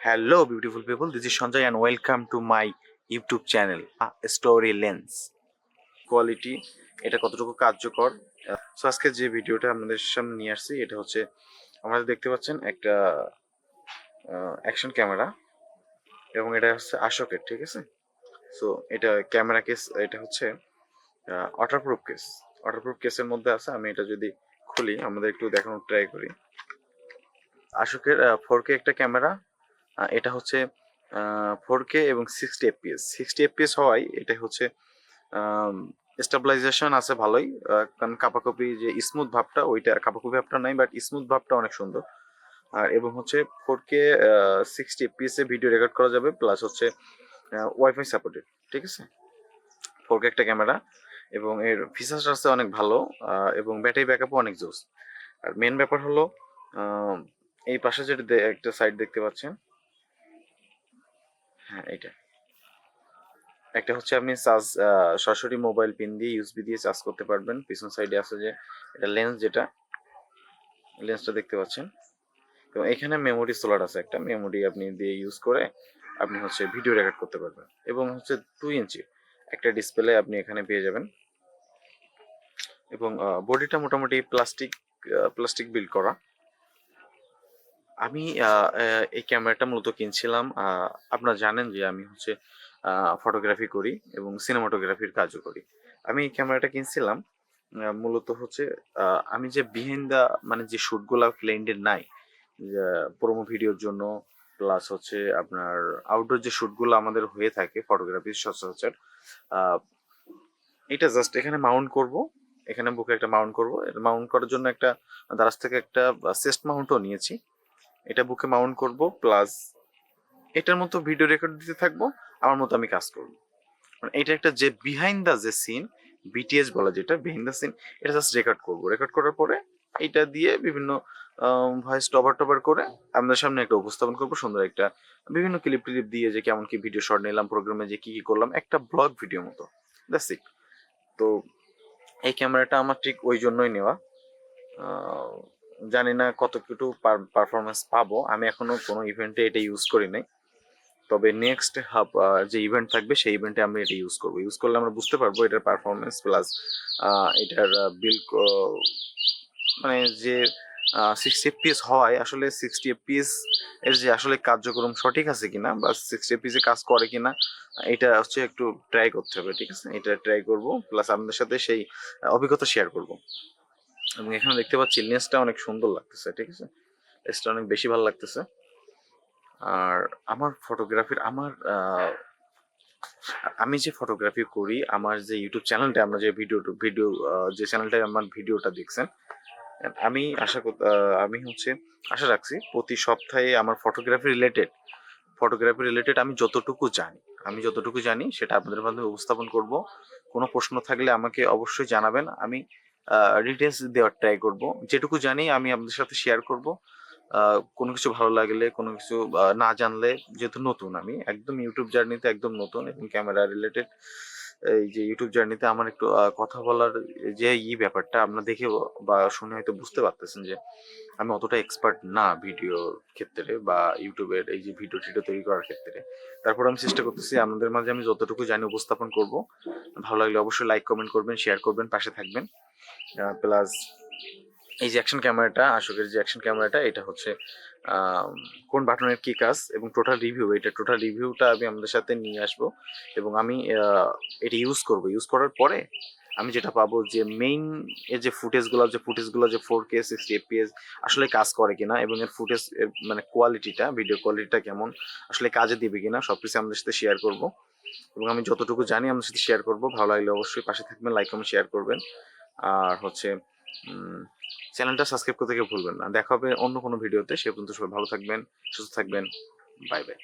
Hello, beautiful people. This is Sanjay, and welcome to my YouTube channel, Story Lens. Quality এটা কতটুকু কার্যকর so আজকে যে ভিডিওটা আপনাদের সামনে নিয়ে আসছি এটা হচ্ছে আপনারা দেখতে পাচ্ছেন একটা অ্যাকশন ক্যামেরা এবং এটা হচ্ছে আশোকের ঠিক আছে সো এটা ক্যামেরা কেস এটা হচ্ছে ওয়াটারপ্রুফ কেস ওয়াটারপ্রুফ কেসের মধ্যে আছে আমি এটা যদি খুলি আমাদের একটু দেখানোর ট্রাই করি আশোকের ফোর কে একটা ক্যামেরা এটা হচ্ছে ফোর কে এবং সিক্সটি এফপিএস সিক্সটি এফপিএস হওয়ায় এটা হচ্ছে স্টেবিলাইজেশন আছে ভালোই কারণ কাপাকপি যে স্মুথ ভাবটা, ওইটা কাপাকপি ভাবটা নাই বাট স্মুথ ভাবটা অনেক সুন্দর। আর এবং হচ্ছে ফোর কে সিক্সটি এফপিএস এ ভিডিও রেকর্ড করা যাবে প্লাস হচ্ছে ওয়াইফাই সাপোর্টেড ঠিক আছে? ফোর কে একটা ক্যামেরা এবং এর ফিচার্স আছে অনেক ভালো এবং ব্যাটারি ব্যাকআপও অনেক জোস। আর মেন ব্যাপার হলো এই পাশে যেটা একটা সাইড দেখতে পাচ্ছেন হ্যাঁ এটা একটা হচ্ছে আপনি চার্জ সরাসরি মোবাইল পিন দিয়ে ইউএসবি দিয়ে চার্জ করতে পারবেন। পিছন সাইডে আছে যে, এটা লেন্স যেটা লেন্সটা দেখতে পাচ্ছেন। এবং এখানে মেমোরি সোলার আছে একটা। মেমোরি আপনি দিয়ে ইউজ করে আপনি হচ্ছে ভিডিও রেকর্ড করতে পারবেন। এবং হচ্ছে টু ইঞ্চি একটা ডিসপ্লে আপনি এখানে পেয়ে যাবেন। এবং বডিটা মোটামুটি প্লাস্টিক প্লাস্টিক বিল্ড করা। আমি এই ক্যামেরাটা মূলত কিনছিলাম আপনারা জানেন যে আমি হচ্ছে ফটোগ্রাফি করি এবং সিনেমাটোগ্রাফির কাজও করি। আমি এই ক্যামেরাটা কিনছিলাম মূলত হচ্ছে আমি যে বিহাইন্ড দা মানে যে শ্যুটগুলা ক্লায়েন্টের নাই প্রোমো ভিডিওর জন্য প্লাস হচ্ছে আপনার আউটডোর যে শ্যুটগুলো আমাদের হয়ে থাকে ফটোগ্রাফি সচরাচর এটা জাস্ট এখানে মাউন্ট করব, এখানে বুকে একটা মাউন্ট করব মাউন্ট করার জন্য একটা দারাজ থেকে একটা সেস্ট মাউন্টও নিয়েছি। এটা বুকে মাউন্ট করব, প্লাস এটার মতো ভিডিও রেকর্ড দিতে থাকব, আমার মতো আমি কাজ করব। মানে এটা একটা যে বিহাইন্ড দ্য যে সিন বিটিএস বলা যেটা বিহাইন্ড দ্য সিন এটা জাস্ট রেকর্ড করব। রেকর্ড করার পরে এটা দিয়ে বিভিন্ন ভয়েস টবার টবার করে আপনাদের সামনে একটা উপস্থাপন করব, সুন্দর একটা বিভিন্ন ক্লিপ টিলিপ দিয়ে যে কেমন কি ভিডিও শট নিলাম প্রোগ্রামে যে কি কি করলাম, একটা ব্লগ ভিডিও মতো। দ্যাটস ইট তো এই ক্যামেরাটা আমার ঠিক ওই জন্যই নেওয়া। জানি না কতটুকু পারফরমেন্স পাবো। আমি এখনও কোনো ইভেন্টে এটা ইউজ করি নাই। তবে নেক্সট হাব যে ইভেন্ট থাকবে, সেই ইভেন্টে আমরা এটা ইউজ করব। ইউজ করলে আমরা বুঝতে পারব এটার পারফরমেন্স প্লাস এটার বিল মানে যে সিক্সটি এফপিএস হয়, আসলে সিক্সটি এফপিএস এর যে আসলে কার্যক্রম সঠিক আছে কিনা বা সিক্সটি এফপিএস কাজ করে কিনা, এটা হচ্ছে একটু ট্রাই করতে হবে, ঠিক আছে? এটা ট্রাই করব প্লাস আপনাদের সাথে সেই অভিজ্ঞতা শেয়ার করব। এবং এখানে দেখতে পাচ্ছি লেন্সটা অনেক সুন্দর লাগতেছে, ঠিক আছে? লেন্সটা অনেক বেশি ভালো লাগতেছে। আর আমার ফটোগ্রাফির, আমার আমি যে ফটোগ্রাফি করি, আমার যে ইউটিউব চ্যানেলটা, আমরা যে ভিডিও ভিডিও যে চ্যানেলটায় আমার ভিডিওটা দেখছেন আমি আশা কর আমি হচ্ছে, আশা রাখছি প্রতি সপ্তাহে আমার ফটোগ্রাফি রিলেটেড ফটোগ্রাফি রিলেটেড আমি যতটুকু জানি, আমি যতটুকু জানি সেটা আপনাদের মাধ্যমে উপস্থাপন করব। কোনো প্রশ্ন থাকলে আমাকে অবশ্যই জানাবেন। আমি ডিটেলস দেওয়ার ট্রাই করব। যেটুকু জানি আমি আপনাদের সাথে শেয়ার করব। কোনো কিছু ভালো লাগলে, কোনো কিছু না জানলে, যেহেতু নতুন আমি, একদম ইউটিউব জার্নিতে একদম নতুন, এবং ক্যামেরা রিলেটেড এই যে ইউটিউব জার্নিতে আমার একটু কথা বলার যে ই ব্যাপারটা আপনার দেখে বা শুনে হয়তো বুঝতে পারতেছেন যে আমি অতটা এক্সপার্ট না ভিডিওর ক্ষেত্রে বা ইউটিউবের এই যে ভিডিও টিডিও তৈরি করার ক্ষেত্রে। তারপর আমি চেষ্টা করতেছি আপনাদের মাঝে আমি যতটুকু জানি উপস্থাপন করব। ভালো লাগলে অবশ্যই লাইক কমেন্ট করবেন শেয়ার করবেন, পাশে থাকবেন। প্লাস এই যে অ্যাকশন ক্যামেরাটা আশোকের যে অ্যাকশন ক্যামেরাটা এটা হচ্ছে কোন বাটনের কি কাজ এবং টোটাল রিভিউ এটা টোটাল রিভিউটা আমি আমাদের সাথে নিয়ে আসব এবং আমি এটা ইউজ করব। ইউজ করার পরে আমি যেটা পাবো যে মেইন এর যে ফুটেজগুলো যে ফুটেজগুলো যে ফোর কে সিক্সটি এফপিএস আসলে কাজ করে কিনা এবং এর ফুটেজ মানে কোয়ালিটিটা ভিডিও কোয়ালিটিটা কেমন, আসলে কাজে দিবে কিনা সব কিছু আমাদের সাথে শেয়ার করব এবং আমি যতটুকু জানি আমাদের সাথে শেয়ার করব। ভালো লাগলে অবশ্যই পাশে থাকবেন লাইক কমেন্ট শেয়ার করবেন। আর হচ্ছে চ্যানেলটা সাবস্ক্রাইব করতে ভুলবেন না। দেখা হবে অন্য কোনো ভিডিওতে। সে পর্যন্ত সবাই ভালো থাকবেন, সুস্থ থাকবেন। Bye bye.